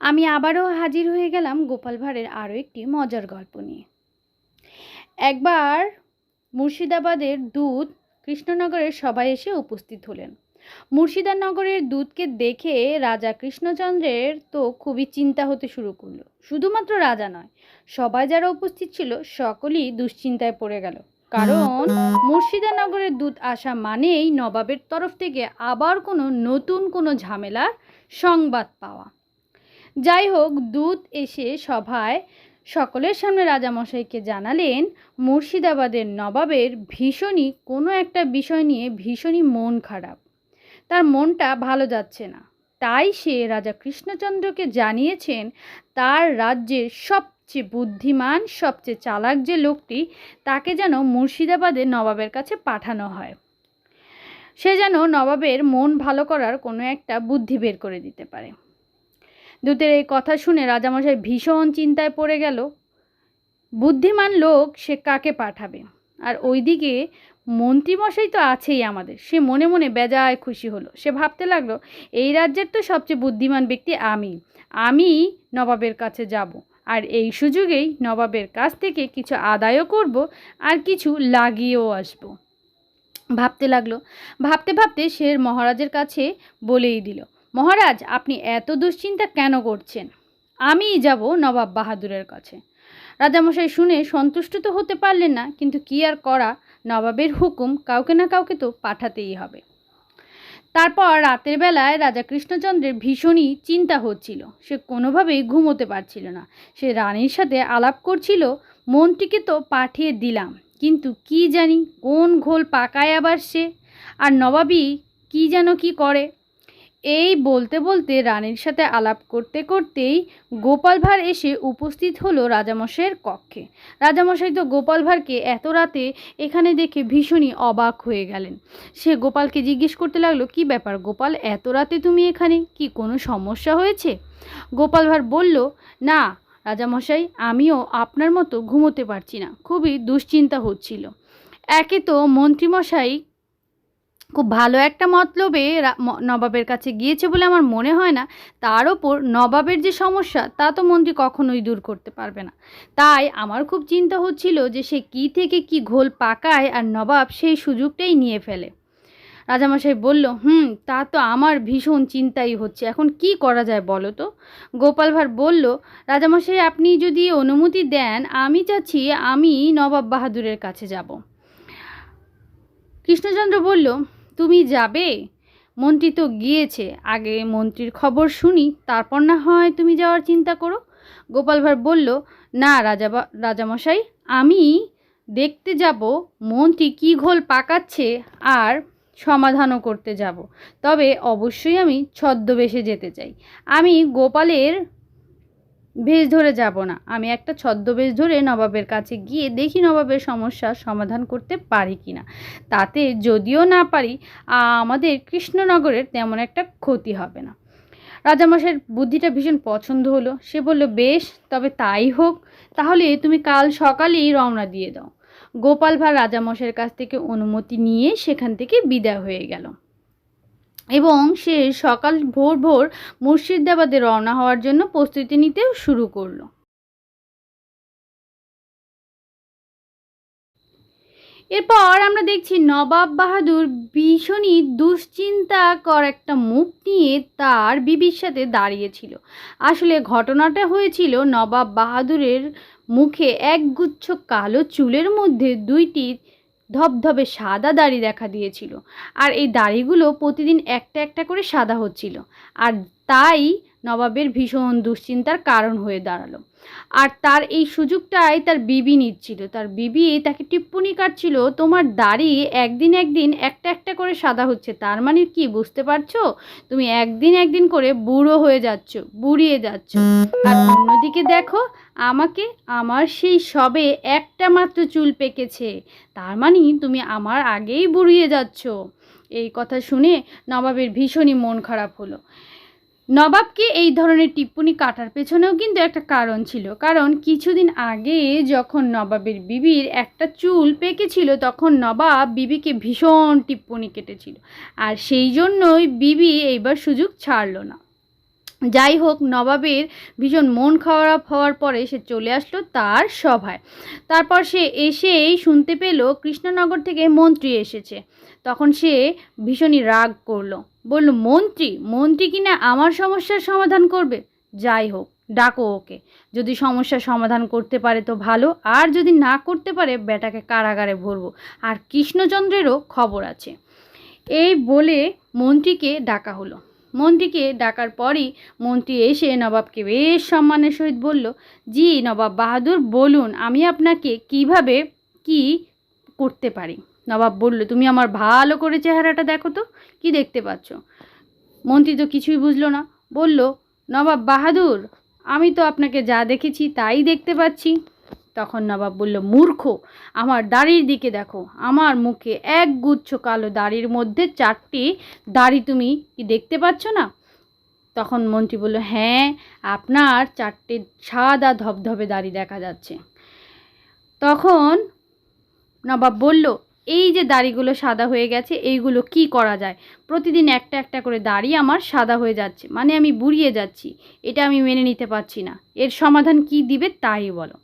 আমি আবারও হাজির হয়ে গেলাম গোপাল ভাঁড়ের আরও একটি মজার গল্প নিয়ে। একবার মুর্শিদাবাদের দুধ কৃষ্ণনগরের সবাই এসে উপস্থিত হলেন। মুর্শিদানগরের দূতকে দেখে রাজা কৃষ্ণচন্দ্রের তো খুবই চিন্তা হতে শুরু করল। শুধুমাত্র রাজা নয়, সবাই যারা উপস্থিত ছিল সকলেই দুশ্চিন্তায় পড়ে গেল। কারণ মুর্শিদানগরের দূত আসা মানেই নবাবের তরফ থেকে আবার কোনো নতুন কোনো ঝামেলার সংবাদ পাওয়া। যাই হোক দূত এসে সভায় সকলের সামনে রাজামশাইকে জানালেন, মুর্শিদাবাদের নবাবের ভীষণই কোনো একটা বিষয় নিয়ে ভীষণই মন খারাপ। তার মনটা ভালো যাচ্ছে না। তাই সে রাজা কৃষ্ণচন্দ্রকে জানিয়েছেন, তার রাজ্যের সবচেয়ে বুদ্ধিমান, সবচেয়ে চালাক যে লোকটি, তাকে যেন মুর্শিদাবাদের নবাবের কাছে পাঠানো হয়। সে যেন নবাবের মন ভালো করার কোনো একটা বুদ্ধি বের করে দিতে পারে। দূতের এই কথা শুনে রাজামশাই ভীষণ চিন্তায় পড়ে গেল। বুদ্ধিমান লোক সে কাকে পাঠাবে? আর ওইদিকে মন্ত্রীমশাই তো আছেই আমাদের। সে মনে মনে বেজায় খুশি হলো। সে ভাবতে লাগল, এই রাজ্যের তো সবচেয়ে বুদ্ধিমান ব্যক্তি আমি। আমি নবাবের কাছে যাব। আর এই সুযোগেই নবাবের কাছ থেকে কিছু আদায়ও করব আর কিছু লাগিয়েও আসব। ভাবতে লাগল। ভাবতে ভাবতে সে মহারাজের কাছে বলেই দিল মহারাজ, আপনি এত দুশ্চিন্তা কেন করছেন? আমিই যাব নবাব বাহাদুরের কাছে। রাজামশাই শুনে সন্তুষ্ট তো হতে পারলেন না, কিন্তু কি আর করা, নবাবের হুকুম কাউকে না কাউকে তো পাঠাতেই হবে। তারপর রাতের বেলায় রাজা কৃষ্ণচন্দ্রের ভীষণই চিন্তা হচ্ছিল। সে কোনোভাবেই ঘুমোতে পারছিল না। সে রানীর সাথে আলাপ করছিল, মন্ত্রীকে তো পাঠিয়ে দিলাম, কিন্তু কি জানি কোন ঘোল পাকায় আবার সে? আর নবাবী কি যেন কি করে? এই বলতে বলতে রানীর সাথে আলাপ করতে করতেই গোপাল ভাঁড় এসে উপস্থিত হলো রাজামশাইয়ের কক্ষে। রাজামশাই তো গোপাল ভাঁড়কে এত রাতে এখানে দেখে ভীষণই অবাক হয়ে গেলেন। সে গোপালকে জিজ্ঞেস করতে লাগল, কি ব্যাপার গোপাল, এত রাতে তুমি এখানে? কি কোনো সমস্যা হয়েছে? গোপাল ভাঁড় বলল, না রাজামশাই, আমিও আপনার মতো ঘুমোতে পারছি না। খুবই দুশ্চিন্তা হচ্ছিল। একে তো মন্ত্রীমশাই খুব ভালো একটা মতলবে নবাবের কাছে গিয়েছে বলে আমার মনে হয় না। তার ওপর নবাবের যে সমস্যা, তা তো মন্ত্রী কখনোই দূর করতে পারবে না। তাই আমার খুব চিন্তা হচ্ছিল যে সে কী থেকে কি ঘোল পাকায় আর নবাব সেই সুযোগটাই নিয়ে ফেলে। রাজামশাই বলল, হুম, তা তো আমার ভীষণ চিন্তাই হচ্ছে। এখন কি করা যায় বলো তো? গোপাল ভাঁড় বলল, রাজামশাই, আপনি যদি অনুমতি দেন, আমি চাচ্ছি আমি নবাব বাহাদুরের কাছে যাব। কৃষ্ণচন্দ্র বলল তুমি যাবে? মন্ত্রী তো গিয়েছে। আগে মন্ত্রীর খবর শুনি, তারপর না হয় তুমি যাওয়ার চিন্তা করো। গোপাল ভাঁড় বলল, না রাজা রাজামশাই, আমি দেখতে যাব মন্ত্রী কী ঘোল পাকাচ্ছে আর সমাধানও করতে যাব। তবে অবশ্যই আমি ছদ্মবেশে যেতে চাই। আমি গোপালের বেশ ধরে যাব না। আমি একটা ছদ্মবেশ ধরে নবাবের কাছে গিয়ে দেখি নবাবের সমস্যার সমাধান করতে পারি কি না তাতে যদিও না পারি আমাদের কৃষ্ণনগরের তেমন একটা ক্ষতি হবে না। রাজামশাইয়ের বুদ্ধিটা ভীষণ পছন্দ হলো। সে বলল, বেশ, তবে তাই হোক। তাহলে তুমি কাল সকালেই রওনা দিয়ে দাও। গোপাল ভাঁড় রাজামশাইয়ের কাছ থেকে অনুমতি নিয়ে সেখান থেকে বিদায় হয়ে গেল। এবং সে সকাল ভোর ভোর মুর্শিদাবাদে রওনা হওয়ার জন্য প্রস্তুতি নিতেও শুরু করল। এরপর আমরা দেখছি নবাব বাহাদুর ভীষণই দুশ্চিন্তাকর একটা মুখ নিয়ে তার বিবির সাথে দাঁড়িয়েছিল। আসলে ঘটনাটা হয়েছিল নবাব বাহাদুরের মুখে একগুচ্ছ কালো চুলের মধ্যে দুইটি ধবধবে সাদা দাড়ি দেখা দিয়েছিল। আর এই দাড়িগুলো প্রতিদিন একটা একটা করে সাদা হচ্ছিল। আর তাই নবাবের ভীষণ দুশ্চিন্তার কারণ হয়ে দাঁড়াল। আর তার এই সুযোগটাই তার বিবি নিচ্ছিল। তার বিবি তাকে টিপ্পনি কাটছিল, তোমার দাড়ি একদিন একদিন একটা একটা করে সাদা হচ্ছে। তার মানে কি বুঝতে পারছ? তুমি একদিন একদিন করে বুড়ো হয়ে যাচ্ছ, বুড়িয়ে যাচ্ছ। আর অন্যদিকে দেখো, আমাকে আমার সেই সবে একটা মাত্র চুল পেকেছে। তার মানে তুমি আমার আগেই বুড়িয়ে যাচ্ছ। এই কথা শুনে নবাবের ভীষণই মন খারাপ হলো। নবাবকে এই ধরনের টিপ্পনি কাটার পেছনেও কিন্তু একটা কারণ ছিল। কারণ কিছুদিন আগে যখন নবাবের বিবির একটা চুল পেকেছিল, তখন নবাব বিবিকে ভীষণ টিপ্পনি কেটেছিল। আর সেই জন্যই বিবি এইবার সুযোগ ছাড়ল না। যাই হোক, নবাবের ভীষণ মন খারাপ হওয়ার পরে সে চলে আসলো তার সভায়। তারপর সে এসেই শুনতে পেল কৃষ্ণনগর থেকে মন্ত্রী এসেছে। তখন সে ভীষণই রাগ করল। বলল, মন্ত্রী মন্ত্রী কিনা আমার সমস্যার সমাধান করবে? যাই হোক, ডাকো ওকে। যদি সমস্যার সমাধান করতে পারে তো ভালো, আর যদি না করতে পারে, বেটাকে কারাগারে ভরবো। আর কৃষ্ণচন্দ্রেরও খবর আছে। এই বলে মন্ত্রীকে ডাকা হলো। মন্ত্রীকে ডাকার পরই মন্ত্রী এসে নবাবকে বেশ সম্মানের সহিত বলল, জি নবাব বাহাদুর, বলুন, আমি আপনাকে কীভাবে কি করতে পারি? নবাব বলল, তুমি আমার ভালো করে চেহারাটা দেখো তো, কি দেখতে পাচ্ছ? মন্ত্রী তো কিছুই বুঝলো না, বলল, নবাব বাহাদুর, আমি তো আপনাকে যা দেখেছি তাই দেখতে পাচ্ছি। তখন নবাব বলল, মূর্খ, আমার দাড়ির দিকে দেখো। আমার মুখে এক গুচ্ছ কালো দাড়ির মধ্যে চারটি দাড়ি তুমি কি দেখতে পাচ্ছ না? তখন মন্ত্রী বলল হ্যাঁ আপনার চারটে সাদা ধবধবে দাড়ি দেখা যাচ্ছে। তখন নবাব বলল, এই যে দাড়িগুলো সাদা হয়ে গেছে, এইগুলো কি করা যায়? প্রতিদিন একটা একটা করে দাড়ি আমার সাদা হয়ে যাচ্ছে। মানে আমি বুড়িয়ে যাচ্ছি। এটা আমি মেনে নিতে পারছি না। এর সমাধান কি দিবে তাই বলো।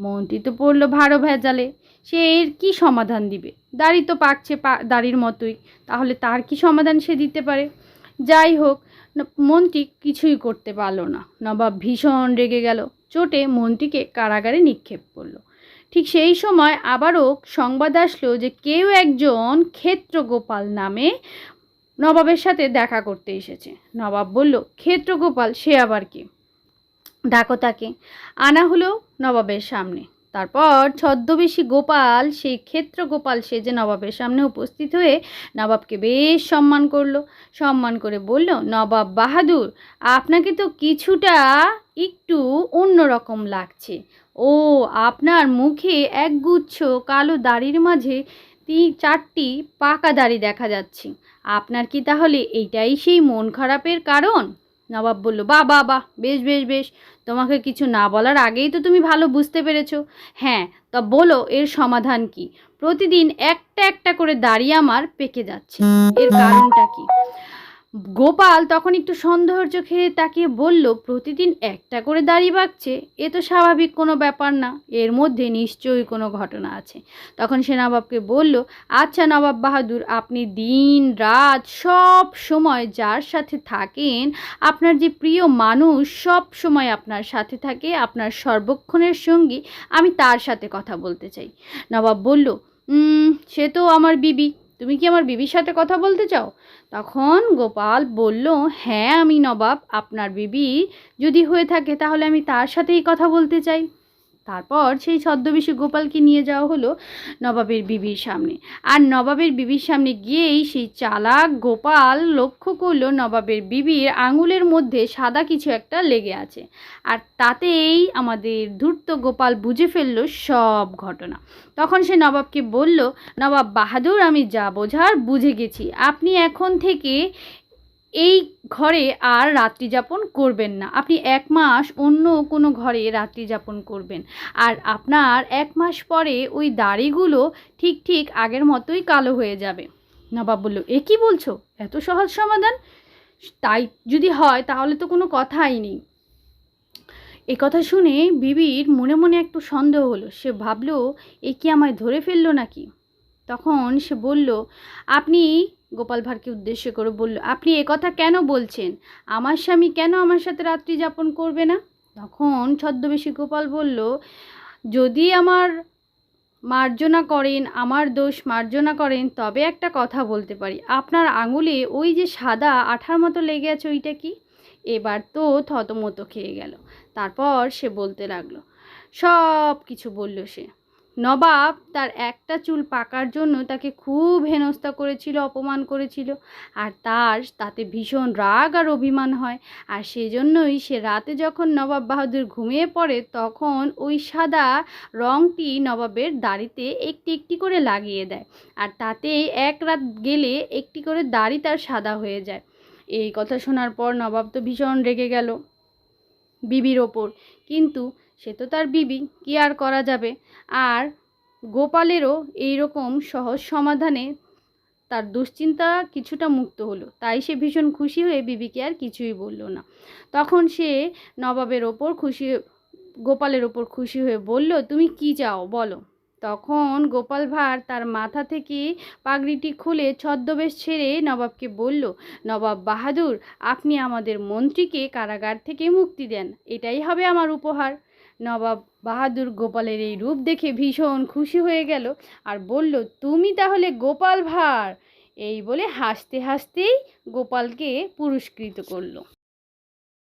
মন্ত্রী তো পড়ল ভাড়ো ভেজালে। সে এর কি সমাধান দিবে? দাড়ি তো পাকছে পা, দাড়ির মতোই। তাহলে তার কি সমাধান সে দিতে পারে? যাই হোক মন্ত্রী কিছুই করতে পারল না। নবাব ভীষণ রেগে গেল। চোটে মন্ত্রীকে কারাগারে নিক্ষেপ করল। ঠিক সেই সময় আবারও সংবাদ আসলো যে কেউ একজন ক্ষেত্রগোপাল নামে নবাবের সাথে দেখা করতে এসেছে। নবাব বলল, ক্ষেত্রগোপাল, সে আবার কি? ডাকো তাকে। আনা হলো নবাবের সামনে। তারপর ছদ্মবেশী গোপাল, সেই ক্ষেত্র গোপাল সে যে নবাবের সামনে উপস্থিত হয়ে নবাবকে বেশ সম্মান করল। সম্মান করে বলল, নবাব বাহাদুর, আপনাকে তো কিছুটা একটু অন্যরকম লাগছে। ও, আপনার মুখে একগুচ্ছ কালো দাড়ির মাঝে তিন চারটি পাকা দাড়ি দেখা যাচ্ছে। আপনার কি তাহলে এইটাই সেই মন খারাপের কারণ? নবাব বলল বা বা বা বেশ বেশ বেশ, তোমাকে কিছু না বলার আগেই তো তুমি ভালো বুঝতে পেরেছ। হ্যাঁ তা বলো এর সমাধান কি? প্রতিদিন একটা একটা করে দাঁড়িয়ে আমার পেকে যাচ্ছে। এর কারণটা কি? গোপাল তখন একটু সন্দেহের চোখে তাকিয়ে বলল, প্রতিদিন একটা করে দাড়ি বাগছে এ তো স্বাভাবিক কোনো ব্যাপার না, এর মধ্যে নিশ্চয়ই কোনো ঘটনা আছে। তখন সে নবাবকে বলল আচ্ছা নবাব বাহাদুর, আপনি দিন, রাত, সব সময় যার সাথে থাকেন, আপনার যে প্রিয় মানুষ সব সময় আপনার সাথে থাকে, আপনার সর্বক্ষণের সঙ্গী, আমি তার সাথে কথা বলতে চাই। নবাব বলল সে তো আমার বিবি তুমি কি আমার বিবির সাথে কথা বলতে চাও? তখন গোপাল বলল হ্যাঁ আমি নবাব। আপনার বিবি যদি হয়ে থাকে, তাহলে আমি তার সাথেই কথা বলতে চাই। তারপর সেই ছদ্মবেশী গোপালকে নিয়ে যাওয়া হলো নবাবের বিবির সামনে। আর নবাবের বিবির সামনে গিয়েই সেই চালাক গোপাল লক্ষ্য করল নবাবের বিবির আঙুলের মধ্যে সাদা কিছু একটা লেগে আছে। আর তাতেই আমাদের ধূর্ত গোপাল বুঝে ফেলল সব ঘটনা। তখন সে নবাবকে বলল, নবাব বাহাদুর, আমি যা বোঝার বুঝে গেছি। আপনি এখন থেকে এই ঘরে আর রাত্রি যাপন করবেন না। আপনি এক মাস অন্য কোনো ঘরে রাত্রি যাপন করবেন। আর আপনার এক মাস পরে ওই দাড়িগুলো ঠিক ঠিক আগের মতোই কালো হয়ে যাবে। নবাব বলল, এ কি বলছো? এত সহজ সমাধান? তাই যদি হয়, তাহলে তো কোনো কথাই নেই। এ কথা শুনে বিবির মনে মনে একটু সন্দেহ হলো। সে ভাবলো, এ কি আমায় ধরে ফেলল নাকি? তখন সে বলল, আপনি গোপাল ভাঁড়কে উদ্দেশ্য করে বলল, আপনি কথা কেন বলছেন? আমার স্বামী কেন আমার সাথে রাত্রি যাপন করবে না? তখন ছদ্মবেশী গোপাল বলল, যদি আমার মার্জনা করেন, আমার দোষ মার্জনা করেন, তবে একটা কথা বলতে পারি। আপনার আঙুলে ওই যে সাদা আঠার মতো লেগে আছে, ওইটা কি? এবার তো থতমতো খেয়ে গেল। তারপর সে বলতে লাগল সব কিছু বলল সে। নবাব তার একটা চুল পাকার জন্য তাকে খুব হেনস্থা করেছিল, অপমান করেছিল। আর তার তাতে ভীষণ রাগ আর অভিমান হয়। আর সেজন্যই সে রাতে যখন নবাব বাহাদুর ঘুমিয়ে পড়ে, তখন ওই সাদা রঙটি নবাবের দাড়িতে একটি একটি করে লাগিয়ে দেয়। আর তাতে এক রাত গেলে একটি করে দাড়ি তার সাদা হয়ে যায়। এই কথা শোনার পর নবাব তো ভীষণ রেগে গেল বিবির ওপর। কিন্তু সে তো তার বিবি, কি আর করা যাবে? আর গোপালেরও এই রকম সহজ সমাধানে তার দুশ্চিন্তা কিছুটা মুক্ত হলো। তাই সে ভীষণ খুশি হয়ে বিবিকে আর কিছুই বলল না। তখন সে নবাবের ওপর খুশি গোপালের ওপর খুশি হয়ে বলল, তুমি কি চাও বলো? তখন গোপাল ভাঁড় তার মাথা থেকে পাগড়িটি খুলে ছদ্মবেশ ছেড়ে নবাবকে বলল, নবাব বাহাদুর, আপনি আমাদের মন্ত্রীকে কারাগার থেকে মুক্তি দেন। এটাই হবে আমার উপহার। নবাব বাহাদুর গোপালের এই রূপ দেখে ভীষণ খুশি হয়ে গেল আর বলল, তুমি তাহলে গোপাল ভাঁড়? এই বলে হাসতে হাসতেই গোপালকে পুরস্কৃত করল।